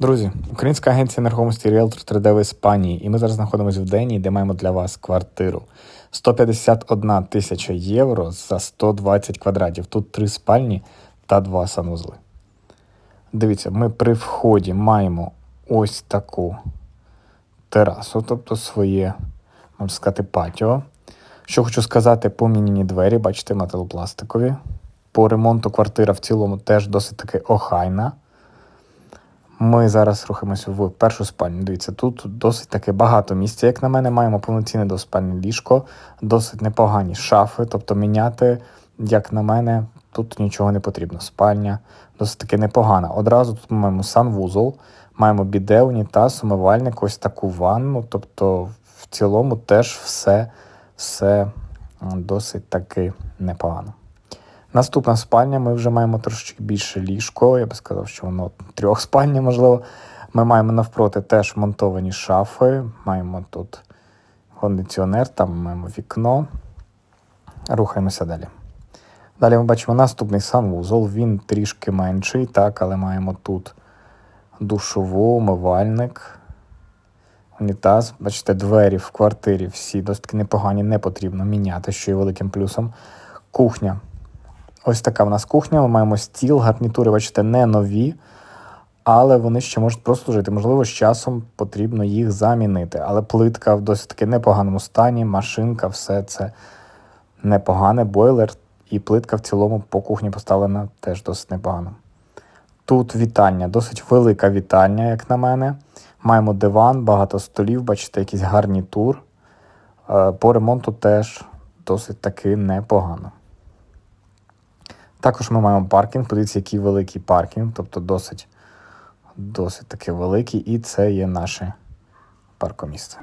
Друзі, українська агенція нерухомості Realtor 3D в Іспанії, і ми зараз знаходимося в Денії, де маємо для вас квартиру. 151 тисяча євро за 120 квадратів. Тут три спальні та два санузли. Дивіться, ми при вході маємо ось таку терасу, тобто своє, можна сказати, патіо. Що хочу сказати, поміняні двері, бачите, металопластикові. По ремонту квартира в цілому теж досить таки охайна. Ми зараз рухаємося в першу спальню. Дивіться, тут досить таки багато місця. Як на мене, маємо повноцінне двоспальне ліжко, досить непогані шафи. Тобто міняти, як на мене, тут нічого не потрібно. Спальня досить таки непогана. Одразу тут ми маємо санвузол, маємо біде, унітаз, умивальник, ось таку ванну. Тобто, в цілому теж все, все досить таки непогано. Наступна спальня, ми вже маємо трошечки більше ліжко. Я би сказав, що воно трьохспальня, можливо. Ми маємо навпроти теж монтовані шафи. Маємо тут кондиціонер, там маємо вікно. Рухаємося далі. Далі ми бачимо наступний санвузол. Він трішки менший, так, але маємо тут душову, умивальник, унітаз. Бачите, двері в квартирі всі досить непогані, не потрібно міняти, що є великим плюсом. Кухня. Ось така в нас кухня. Ми маємо стіл, гарнітури, бачите, не нові, але вони ще можуть прослужити. Можливо, з часом потрібно їх замінити. Але плитка в досить таки непоганому стані, машинка, все це непогане, бойлер і плитка в цілому по кухні поставлена теж досить непогано. Тут вітальня, досить велика вітальня, як на мене. Маємо диван, багато столів, бачите, якийсь гарнітур. Е, По ремонту теж досить таки непогано. Також ми маємо паркінг. Подивіться, який великий паркінг, тобто досить, досить таки великий, і це є наше паркомісце.